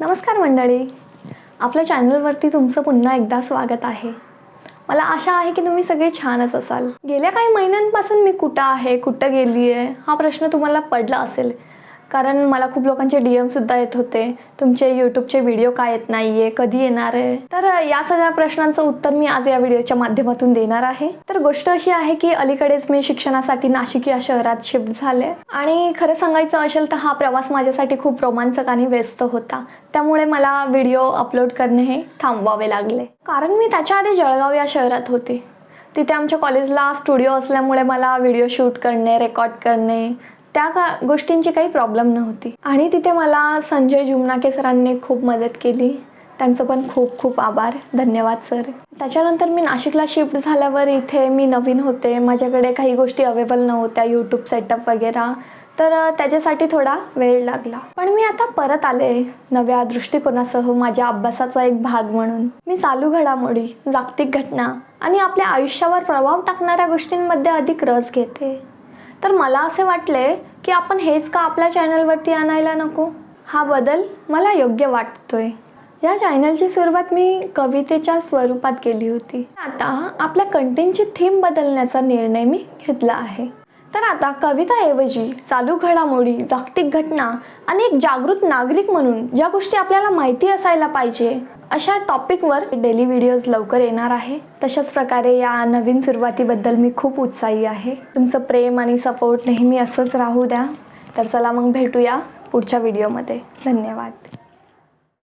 नमस्कार मंडळी. आपल्या चॅनलवरती तुमचं पुन्हा एकदा स्वागत आहे. मला आशा आहे की तुम्ही सगळे छानच असाल. गेल्या काही महिन्यांपासून मी कुठं आहे कुठं गेली आहे हा प्रश्न तुम्हाला पडला असेल. कारण मला खूप लोकांचे डी एमसुद्धा येत होते. तुमचे यूट्यूबचे व्हिडिओ का येत नाही आहे कधी येणार आहे? तर या सगळ्या प्रश्नांचं उत्तर मी आज या व्हिडिओच्या माध्यमातून देणार आहे. तर गोष्ट अशी आहे की अलीकडेच मी शिक्षणासाठी नाशिक या शहरात शिफ्ट झाले. आणि खरं सांगायचं असेल तर हा प्रवास माझ्यासाठी खूप रोमांचक आणि व्यस्त होता. त्यामुळे मला व्हिडिओ अपलोड करणे हे थांबवावे लागले. कारण मी त्याच्या आधी जळगाव या शहरात होते. तिथे आमच्या कॉलेजला स्टुडिओ असल्यामुळे मला व्हिडिओ शूट करणे रेकॉर्ड करणे त्या का गोष्टींची काही प्रॉब्लेम नव्हती. आणि तिथे मला संजय जुमनाके सरांनी खूप मदत केली. त्यांचं पण खूप खूप आभार. धन्यवाद सर. त्याच्यानंतर मी नाशिकला शिफ्ट झाल्यावर इथे मी नवीन होते. माझ्याकडे काही गोष्टी अवेलेबल नव्हत्या यूट्यूब सेटअप वगैरे. तर त्याच्यासाठी थोडा वेळ लागला. पण मी आता परत आले. नव्या दृष्टिकोनासह माझ्या अभ्यासाचा एक भाग म्हणून. मी चालू घडामोडी जागतिक घटना आणि आपल्या आयुष्यावर प्रभाव टाकणाऱ्या गोष्टींमध्ये अधिक रस घेते. तर मला असे वाटले की आपण हेच का आपल्या चॅनलवरती आणायला नको? हा बदल मला योग्य वाटतोय. या चॅनलची सुरुवात मी कवितेच्या स्वरूपात केली होती. आता आपल्या कंटेंटची थीम बदलण्याचा निर्णय मी घेतला आहे. तर आता कविताऐवजी चालू घडामोडी जागतिक घटना आणि एक जागृत नागरिक म्हणून ज्या गोष्टी आपल्याला माहिती असायला पाहिजे अशा टॉपिकवर डेली व्हिडिओज लवकर येणार आहे. तशाच प्रकारे या नवीन सुरुवातीबद्दल मी खूप उत्साही आहे. तुमचं प्रेम आणि सपोर्ट नेहमी असंच राहू द्या. तर चला मग भेटूया पुढच्या व्हिडिओमध्ये धन्यवाद.